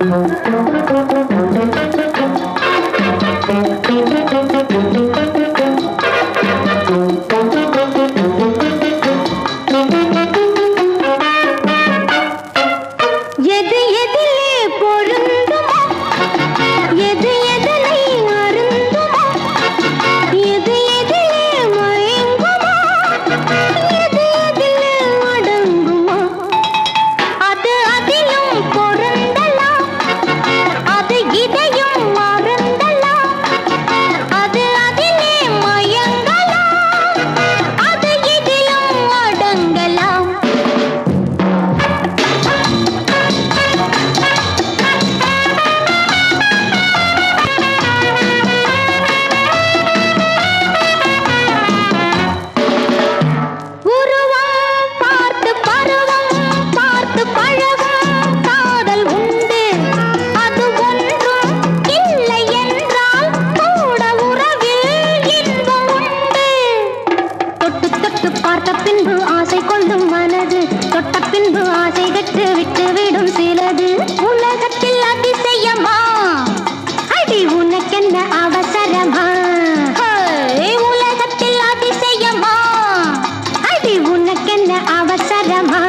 Música சிலது. தொட்ட பின்பு ஆசை கட்டு விட்டு விடும் சிலது. உலகத்தில் அதிசயமா? அடி உனக்கென்ன அவசரமா? உலகத்தில் அதிசயமா? அடி உனக்கென்ன அவசரமா?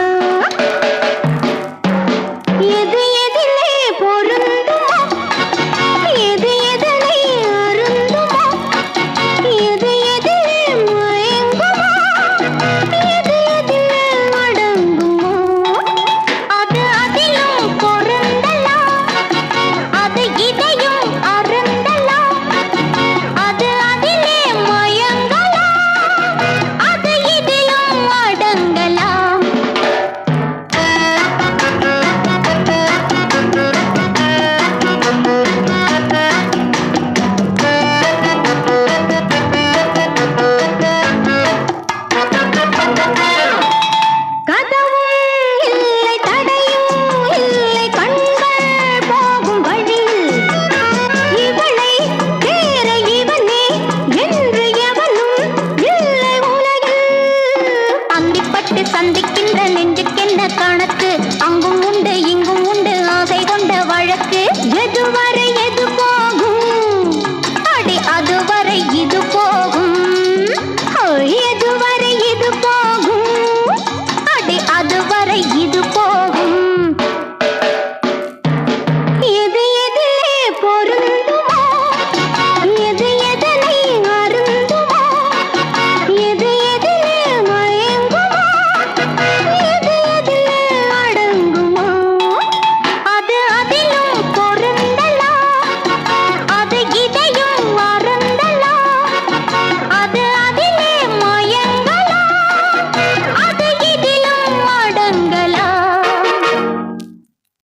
என்ற நெஞ்சுக்கென்ன கணக்கு? அங்கும் உண்டு இங்கும் உண்டு ஆசை கொண்ட வழக்கு. எதுவரை